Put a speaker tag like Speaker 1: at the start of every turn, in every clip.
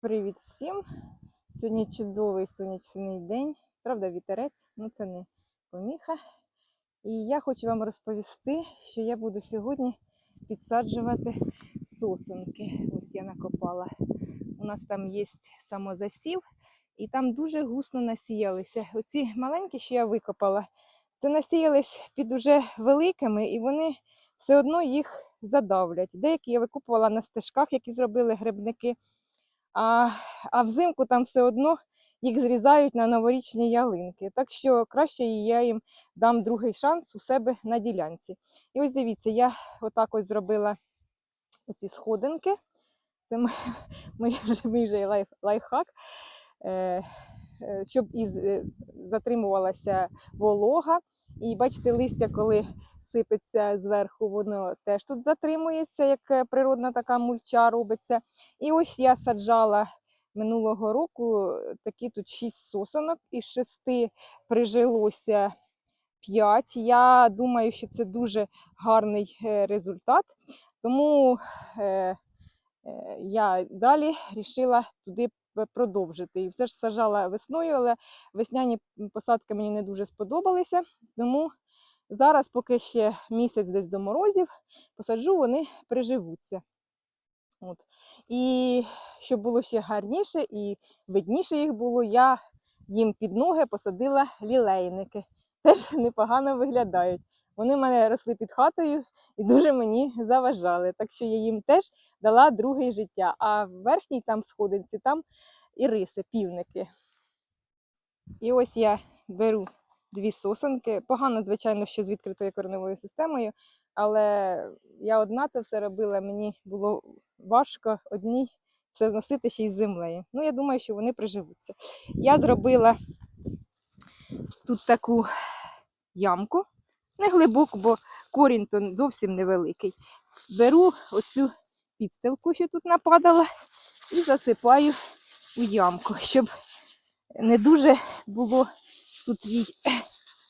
Speaker 1: Привіт всім! Сьогодні чудовий сонячний день. Правда, вітерець, ну це не поміха. І я хочу вам розповісти, що я буду сьогодні підсаджувати сосенки. Ось я накопала. У нас там є самозасів, і там дуже гусно насіялися. Оці маленькі, що я викопала, це насіялись під уже великими, і вони все одно їх задавлять. Деякі я викопувала на стежках, які зробили грибники. А, а взимку там все одно їх зрізають на новорічні ялинки. Так що краще я їм дам другий шанс у себе на ділянці. І ось дивіться, я отак ось зробила оці сходинки. Це мій, мій, вже, лайф, лайфхак. Е, е, щоб із, е, затримувалася волога. І бачите, листя, коли сипеться зверху, воно теж тут затримується, як е, природна така мульча робиться. І ось я саджала минулого року е, такі тут шість сосонок, із шести прижилося п'ять. Я думаю, що це дуже гарний е, результат. Тому я далі вирішила туди продовжити. І все ж сажала весною, але весняні посадки мені не дуже сподобалися. Тому зараз, поки ще місяць десь до морозів, посаджу, вони приживуться. От. І щоб було ще гарніше і видніше їх було, я їм під ноги посадила лілейники. Теж непогано виглядають. Вони в мене росли під хатою і дуже мені заважали. Так що я їм теж дала друге життя. А в верхній там сходинці там і риси, півники. І ось я беру дві сосенки. Погано, звичайно, що з відкритою кореневою системою, але я одна це все робила, мені було важко одній це носити ще й з землею. Ну, я думаю, що вони приживуться. Я зробила тут таку ямку, не глибоку, бо корінь то зовсім невеликий. Беру оцю підстилку, що тут нападала, і засипаю у ямку, щоб не дуже було тут їй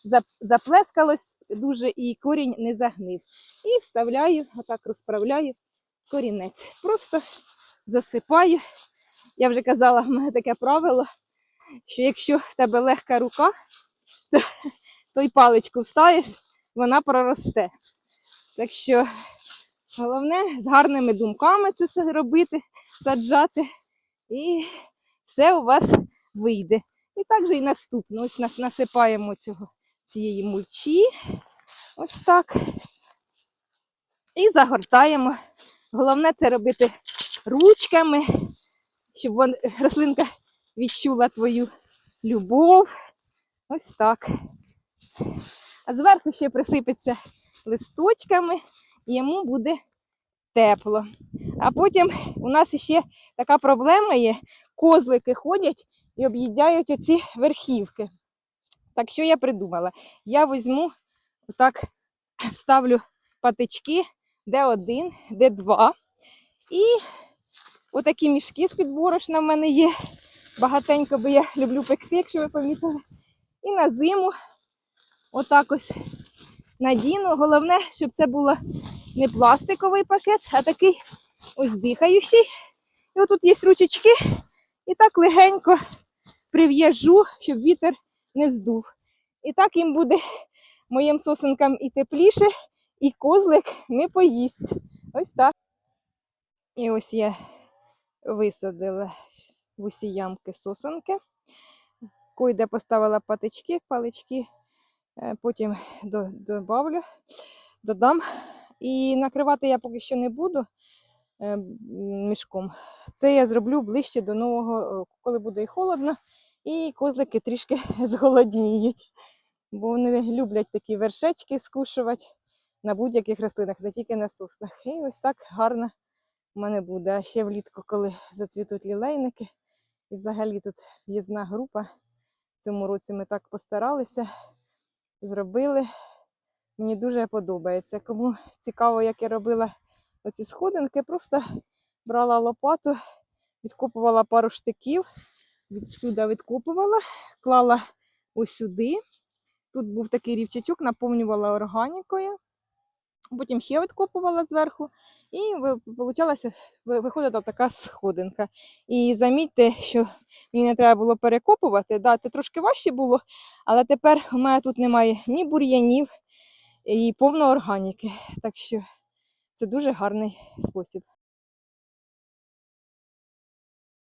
Speaker 1: заплескалось дуже і корінь не загнив. І вставляю, отак розправляю корінець. Просто засипаю. Я вже казала, в мене таке правило, що якщо в тебе легка рука, то, то й паличку вставиш, вона проросте. Так що головне з гарними думками це все робити, саджати, і все у вас вийде. І так же і наступно. Ось нас насипаємо цього, цієї мульчі. Ось так. І загортаємо. Головне це робити ручками, щоб вон, рослинка відчула твою любов. Ось так. А зверху ще присипеться листочками, і йому буде тепло. А потім у нас ще така проблема є: козлики ходять і об'їдяють оці верхівки. Так що я придумала? Я візьму, отак вставлю патички, де один, де два. І отакі мішки з-під борошна в мене є. Багатенько, бо я люблю пекти, якщо ви помітили. І на зиму отак ось надіну. Головне, щоб це було не пластиковий пакет, а такий ось дихаючий. І отут є ручечки. І так легенько прив'яжу, щоб вітер не здув. І так їм буде моїм сосенкам і тепліше, і козлик не поїсть. Ось так. І ось я висадила в усі ямки сосенки. Койде поставила патички, палички, потім до- добавлю, додам. І накривати я поки що не буду е, мішком. Це я зроблю ближче до Нового року, коли буде і холодно, і козлики трішки зголодніють. Бо вони люблять такі вершечки скушувати на будь-яких рослинах, не тільки на соснах. І ось так гарно в мене буде. А ще влітку, коли зацвітуть лілейники, і взагалі тут в'їзна група. В цьому році ми так постаралися, зробили. Мені дуже подобається. Кому цікаво, як я робила оці сходинки, просто брала лопату, відкопувала пару штиків, відсюди відкопувала, клала ось сюди. Тут був такий рівчачок, наповнювала органікою. Потім ще відкопувала зверху, і ви- виходила така сходинка. І замітьте, що мені не треба було перекопувати. Да, це трошки важче було, але тепер у мене тут немає ні бур'янів і повно органіки. Так що це дуже гарний спосіб.